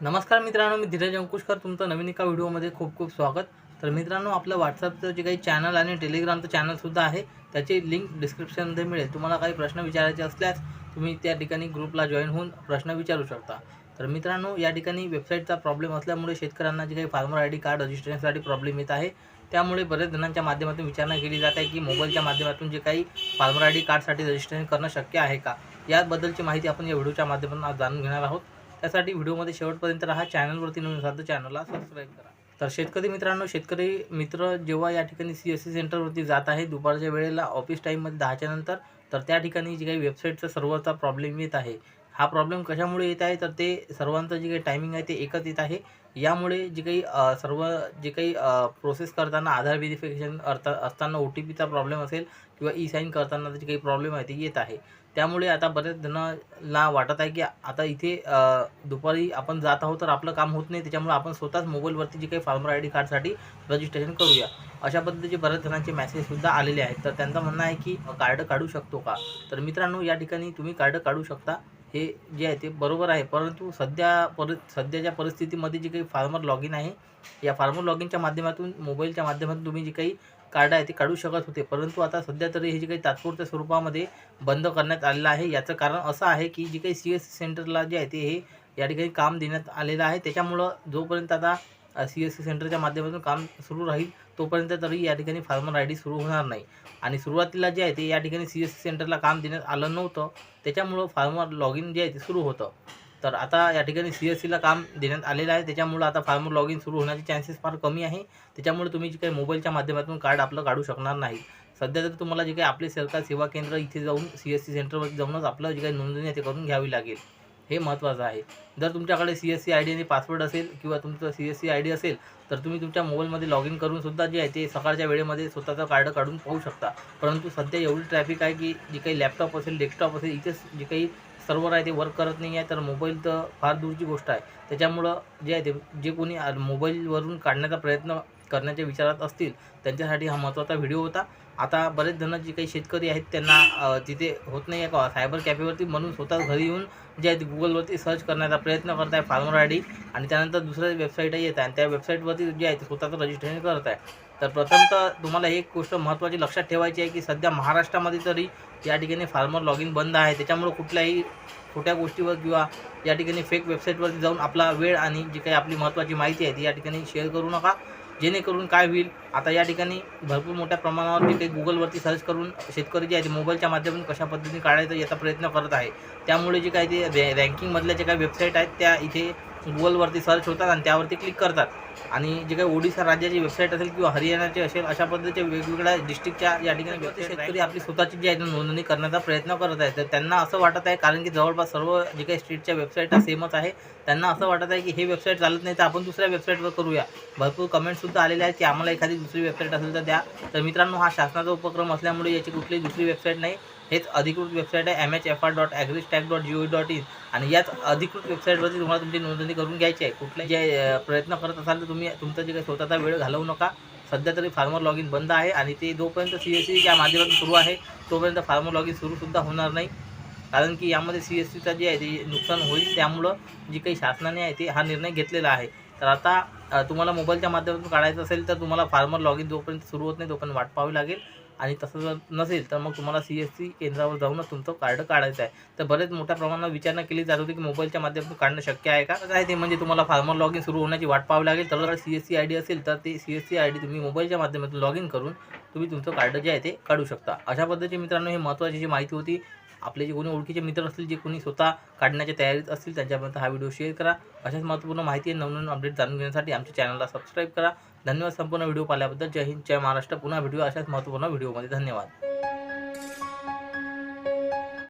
नमस्कार मित्रांनो मी धीरज अंकुशकर. तुमचं नवीन एका व्हिडिओमध्ये खूप खूप स्वागत. तर मित्रांनो आपलं व्हॉट्सअपचं जे काही चॅनल आणि टेलिग्रामचं चॅनलसुद्धा आहे त्याची लिंक डिस्क्रिप्शनमध्ये मिळेल. तुम्हाला काही प्रश्न विचारायचे असल्यास तुम्ही त्या ठिकाणी ग्रुपला जॉईन होऊन प्रश्न विचारू शकता. तर मित्रांनो या ठिकाणी वेबसाईटचा प्रॉब्लेम असल्यामुळे शेतकऱ्यांना जे काही फार्मर आय डी कार्ड रजिस्ट्रेशनसाठी प्रॉब्लेम येत आहे त्यामुळे बरेच जणांच्या माध्यमातून विचारणा केली जात आहे की मोबाईलच्या माध्यमातून जे काही फार्मर आय डी कार्डसाठी रजिस्ट्रेशन करणं शक्य आहे का? याबद्दलची माहिती आपण या व्हिडिओच्या माध्यमातून आज जाणून घेणार आहोत. त्यासाठी व्हिडिओमध्ये शेवटपर्यंत राहा. चॅनलवरती नवीन असाल तर चॅनलला सबस्क्राईब करा. तर शेतकरी मित्रांनो शेतकरी मित्र जेव्हा या ठिकाणी सी एस सी सेंटरवरती जात आहे दुपारच्या वेळेला ऑफिस टाईममध्ये दहाच्या नंतर तर त्या ठिकाणी जी काही वेबसाईटचा सर्व्हरचा प्रॉब्लेम येत आहे हा प्रॉब्लेम कशामुळे येत आहे? तर ते सर्वांचं जे काही टायमिंग आहे ते एकच येत आहे. यामुळे जे काही सर्व जे काही प्रोसेस करताना आधार व्हेरिफिकेशन अर्थ असताना ओ टी पीचा प्रॉब्लेम असेल किंवा ई साईन करताना जे काही प्रॉब्लेम आहे ते येत आहे. त्यामुळे आता बऱ्याच जणांना वाटत आहे की आता इथे दुपारी आपण जात आहोत तर आपलं काम होत नाही. त्याच्यामुळे आपण स्वतःच मोबाईलवरती जे काही फार्मर आय डी कार्डसाठी रजिस्ट्रेशन करूया. अशा पद्धतीचे बऱ्याच जणांचे मेसेजसुद्धा आलेले आहेत. तर त्यांचं म्हणणं आहे की कार्ड काढू शकतो का? तर मित्रांनो या ठिकाणी तुम्ही कार्ड काढू शकता. हे जे आहे ते बरोबर आहे. परंतु सध्या परि सध्याच्या परिस्थितीमध्ये जे काही फार्मर लॉग इन आहे या फार्मर लॉग इनच्या माध्यमातून मोबाईलच्या माध्यमातून तुम्ही जे काही कार्ड आहे ते काढू शकत होते. परंतु आता सध्या तरी हे जे काही तात्पुरत्या स्वरूपामध्ये बंद करण्यात आलेलं आहे याचं कारण असं आहे की जे काही सी एस सेंटरला जे आहे ते हे या ठिकाणी काम देण्यात आलेलं आहे. त्याच्यामुळं जोपर्यंत आता सी एस सी सेंटरच्या माध्यमातून काम सुरू राहील तोपर्यंत तरी या ठिकाणी फार्मर आय डी सुरू होणार नाही. आणि सुरुवातीला जे आहे ते या ठिकाणी सी एस सी सेंटरला काम देण्यात आलं नव्हतं त्याच्यामुळं फार्मर लॉग इन जे आहे ते सुरू होतं. तर आता या ठिकाणी सी एस सीला काम देण्यात आलेलं आहे त्याच्यामुळं आता फार्मर लॉग इन सुरू होण्याचे चान्सेस फार कमी आहे. त्याच्यामुळे तुम्ही जे काही मोबाईलच्या माध्यमातून कार्ड आपलं काढू शकणार नाही. सध्या तर तुम्हाला जे काही आपले सरकार सेवा केंद्र इथे जाऊन सी एस सी सेंटरवर जाऊनच आपलं जे काही नोंदणी आहे ते करून घ्यावी लागेल. हे महत्त्वाचं आहे. जर तुमच्याकडे C S C I D आणि पासवर्ड असेल किंवा तुमचं C S C I D असेल तर तुम्ही तुमच्या मोबाईलमध्ये लॉग इन करूनसुद्धा जे आहे ते सकाळच्या वेळेमध्ये स्वतःचं कार्ड काढून पाहू शकता. परंतु सध्या एवढी ट्रॅफिक आहे की जे काही लॅपटॉप असेल डेस्कटॉप असेल इथेच जे काही सर्व्हर आहे ते वर्क करत नाही आहे तर मोबाईल तर फार दूरची गोष्ट आहे. त्याच्यामुळं जे आहे ते जे कोणी मोबाईलवरून काढण्याचा प्रयत्न करण्याच्या विचारात असतील त्यांच्यासाठी हा महत्त्वाचा व्हिडिओ होता. आता बरेच जण जे काही शेतकरी आहेत त्यांना तिथे होत नाही आहे का सायबर कॅफेवरती म्हणून स्वतः घरी येऊन जे आहेत गुगलवरती सर्च करण्याचा प्रयत्न करत आहे फार्मर आय डी आणि त्यानंतर दुसऱ्या वेबसाईटही येत आहे. आणि त्या वेबसाईटवरती जे आहे ते स्वतःचं रजिस्ट्रेशन करत आहे तर प्रथमतः तुम्हाला एक गोष्ट महत्त्वाची लक्षात ठेवायची आहे की सध्या महाराष्ट्रामध्ये तरी या ठिकाणी फार्मर लॉग इन बंद आहे. त्याच्यामुळं कुठल्याही खोट्या गोष्टीवर किंवा या ठिकाणी फेक वेबसाईटवरती जाऊन आपला वेळ आणि जी काही आपली महत्त्वाची माहिती आहे ती या ठिकाणी शेअर करू नका. जेणेकरून काय होईल? आता या ठिकाणी भरपूर मोठ्या प्रमाणावर ते काही गुगलवरती सर्च करून शेतकरी जे आहे ते मोबाईलच्या माध्यमातून कशा पद्धतीने काढायचं याचा प्रयत्न करत आहे. त्यामुळे जे काही ते रॅ रँकिंगमधल्या जे काही वेबसाईट आहेत त्या इथे गुगलवरती सर्च होतात आणि त्यावरती क्लिक करतात. आणि जे काही ओडिशा राज्याची वेबसाईट असेल किंवा हरियाणाची असेल अशा पद्धतीच्या वेगवेगळ्या डिस्ट्रिक्टच्या या ठिकाणी शेतकरी आपली स्वतःची जी आहे नोंदणी करण्याचा प्रयत्न करत आहेत. तर त्यांना असं वाटत आहे कारण की जवळपास सर्व जे काही स्ट्रीटच्या वेबसाईट सेमच आहे. त्यांना असं वाटत आहे की हे वेबसाईट चालत नाही तर आपण दुसऱ्या वेबसाईटवर करूया. भरपूर कमेंटसुद्धा आलेले आहेत की आम्हाला एखादी दुसरी वेबसाईट असेल तर द्या. तर मित्रांनो हा शासनाचा उपक्रम असल्यामुळे याची कुठलीही दुसरी वेबसाईट नाही. हेच अधिकृत वेबसाईट आहे M H F R dot AgriStack dot G O dot in आणि याच अधिकृत वेबसाईटवरती तुम्हाला तुमची नोंदणी करून घ्यायची आहे. कुठले जे प्रयत्न करत असाल तर तुम्ही तुमचा जे काही स्वतःचा वेळ घालवू नका. सध्या तरी फार्मर लॉग इन बंद आहे आणि ते जोपर्यंत सी एस सी ज्या माध्यमातून सुरू आहे तोपर्यंत फार्मर लॉग इन सुरूसुद्धा होणार नाही. कारण की यामध्ये सी एस सीचा जे आहे ते नुकसान होईल. त्यामुळं जी काही शासनाने आहे ते हा निर्णय घेतलेला आहे. तर आता तुम्हाला मोबाईलच्या माध्यमातून काढायचं असेल तर तुम्हाला फार्मर लॉग इन जोपर्यंत सुरू होत नाही तोपर्यंत वाट पाहावी लागेल. आणि तसं जर नसेल तर मग तुम्हाला सी एस सी केंद्रावर जाऊनच तुमचं कार्ड काढायचं आहे. तर बरेच मोठ्या प्रमाणात विचारणा केली जात होती की मोबाईलच्या माध्यमातून काढणं शक्य आहे का? काय ते म्हणजे तुम्हाला फार्मर लॉग इन सुरू होण्याची वाट पाहावी लागेल. तर जर C S C I D असेल तर ते C S C I D तुम्ही मोबाईलच्या माध्यमातून लॉग इन करून तुम्ही तुमचं कार्ड जे आहे ते काढू शकता. अशा पद्धतीने मित्रांनो हे महत्त्वाची जी माहिती होती आपले जे कोणी ओळखीचे मित्र असतील जे कोणी स्वतः काढण्याच्या तयारीत असतील त्यांच्यापर्यंत हा व्हिडिओ शेअर करा. अशाच महत्त्वपूर्ण माहिती आणि नवनवीन अपडेट जाणून घेण्यासाठी आमच्या चॅनलला सबस्क्राईब करा. धन्यवाद संपूर्ण व्हिडिओ पाहिल्याबद्दल. जय हिंद जय महाराष्ट्र. पुन्हा व्हिडिओ अशाच महत्त्वपूर्ण व्हिडिओमध्ये. धन्यवाद.